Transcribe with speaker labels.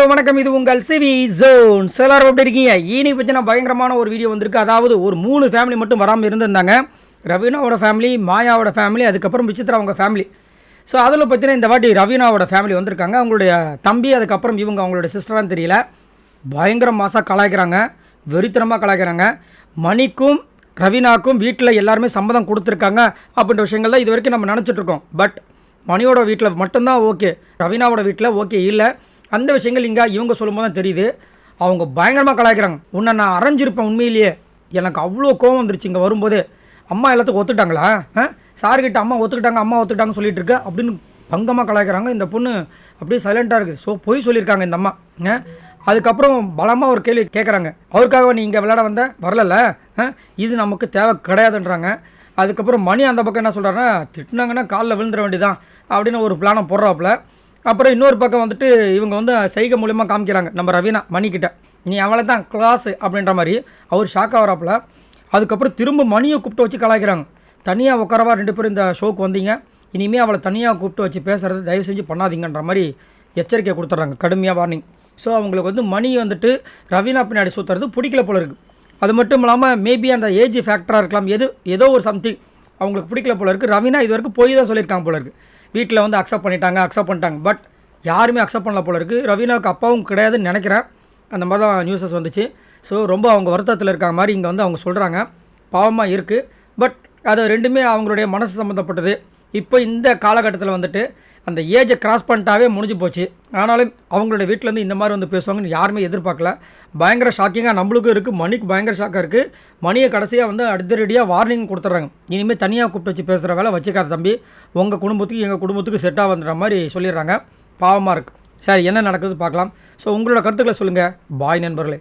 Speaker 1: Hello வணக்கம். இது உங்கள் சிவி ஜோன். எல்லாரும் எப்படி இருக்கீங்க? ஈனி பற்றின பயங்கரமான ஒரு வீடியோ வந்திருக்கு. அதாவது ஒரு மூணு ஃபேமிலி மட்டும் வராமல் இருந்திருந்தாங்க. ரவீனாவோட ஃபேமிலி மாயாவோட ஃபேமிலி அதுக்கப்புறம் விசித்ரா அவங்க ஃபேமிலி ஸோ அதில் பார்த்தீங்கன்னா இந்த வாட்டி ரவீனாவோட ஃபேமிலி வந்திருக்காங்க. அவங்களுடைய தம்பி அதுக்கப்புறம் இவங்க அவங்களோட சிஸ்டரான்னு தெரியல. பயங்கர மாசாக கலாய்க்கிறாங்க. வெறித்தனமாக கலாய்க்கிறாங்க. மணிக்கும் ரவீனாக்கும் வீட்டில் எல்லாருமே சம்மதம் கொடுத்துருக்காங்க அப்படின்ற விஷயங்கள் தான் இது வரைக்கும் நம்ம நினச்சிட்ருக்கோம் பட் மணியோட வீட்டில் மட்டும்தான் ஓகே ரவீனாவோட வீட்டில் ஓகே இல்லை. அந்த விஷயங்கள் இங்கே இவங்க சொல்லும்போது தான் தெரியுது. அவங்க பயங்கரமாக கலாய்க்கிறாங்க. உன்னை நான் அரைஞ்சிருப்பேன் உண்மையிலேயே. எனக்கு அவ்வளோ கோவம் வந்துருச்சு இங்கே வரும்போது. அம்மா எல்லாத்துக்கும் ஒத்துட்டாங்களா ஆ? சார்கிட்ட அம்மா ஒத்துக்கிட்டாங்க அம்மா ஒத்துக்கிட்டாங்க சொல்லிட்டு இருக்க. அப்படின்னு பங்கமாக கலாய்க்கிறாங்க. இந்த பொண்ணு அப்படியே சைலண்ட்டாக இருக்குது. ஸோ பொய் சொல்லியிருக்காங்க இந்த அம்மா. ஆ? அதுக்கப்புறம் பலமாக ஒரு கேள்வி கேட்குறாங்க அவருக்காக நீ இங்கே விளையாட வந்த? வரலல்ல. ஆ? இது நமக்கு தேவை கிடையாதுன்றாங்க. அதுக்கப்புறம் மணி அந்த பக்கம் என்ன சொல்கிறாருன்னா திட்டினாங்கன்னா காலில் விழுந்துட வேண்டியதான் அப்படின்னு ஒரு பிளானை போடுறாப்புல. அப்புறம் இன்னொரு பக்கம் வந்துட்டு இவங்க வந்து செய்கை மூலியமாக காமிக்கிறாங்க. நம்ம ரவீனா மணிக்கிட்ட நீ அவளை தான் கிளாஸு அப்படின்ற மாதிரி அவர் ஷாக் ஆகிறாப்புல. அதுக்கப்புறம் திரும்ப மணியை கூப்பிட்டு வச்சு கலாய்க்கிறாங்க. தனியாக உட்காரவா ரெண்டு பேரும் இந்த ஷோக்கு வந்தீங்க. இனிமேல் அவளை தனியாக கூப்பிட்டு வச்சு பேசுகிறது தயவு செஞ்சு பண்ணாதீங்கன்ற மாதிரி எச்சரிக்கை கொடுத்துட்றாங்க. கடுமையாக வார்னிங் ஸோ அவங்களுக்கு வந்து மணி வந்துட்டு ரவீனா பின்னாடி சுற்றுறது பிடிக்கல போல இருக்குது அது மட்டும் இல்லாமல் மேபி அந்த ஏஜ் ஃபேக்டராக இருக்கலாம். எது ஏதோ ஒரு சம்திங் அவங்களுக்கு பிடிக்கல போல இருக்குது ரவீனா இது வரைக்கும் போய் தான் சொல்லியிருக்காங்க போல இருக்குது வீட்டில் வந்து அக்செப்ட் பண்ணிட்டாங்க அக்செப்ட் பண்ணிட்டாங்க. பட் யாருமே அக்செப்ட் பண்ணல போல இருக்குது ரவீனாவுக்கு அப்பாவும் கிடையாதுன்னு நினைக்கிறேன். அந்த மாதிரி தான் நியூஸஸ் வந்துச்சு. ஸோ ரொம்ப அவங்க வருத்தத்தில் இருக்க மாதிரி இங்கே வந்து அவங்க சொல்கிறாங்க பாவமாக இருக்குது பட் அது ரெண்டுமே அவங்களுடைய மனசு சம்மந்தப்பட்டது இப்போ இந்த காலகட்டத்தில் வந்துட்டு அந்த ஏஜை கிராஸ் பண்ணிட்டாவே முடிஞ்சு போச்சு. ஆனாலும் அவங்களோட வீட்டிலேருந்து இந்த மாதிரி வந்து பேசுவாங்கன்னு யாருமே எதிர்பார்க்கல. பயங்கர ஷாக்கிங்காக நம்மளுக்கும் இருக்குது மணிக்கு பயங்கர ஷாக்காக இருக்குது மணியை கடைசியாக வந்து அடுத்தடியாக வார்னிங் கொடுத்துட்றாங்க. இனிமேல் தனியாக கூப்பிட்டு வச்சு பேசுகிற வேலை வச்சுக்காத தம்பி. உங்கள் குடும்பத்துக்கு எங்கள் குடும்பத்துக்கு செட் ஆகுன்ற மாதிரி சொல்லிடுறாங்க. பாவமாக இருக்குது சரி என்ன நடக்குது பார்க்கலாம். ஸோ உங்களோட கருத்துக்களை சொல்லுங்கள் பாய் நண்பர்களே.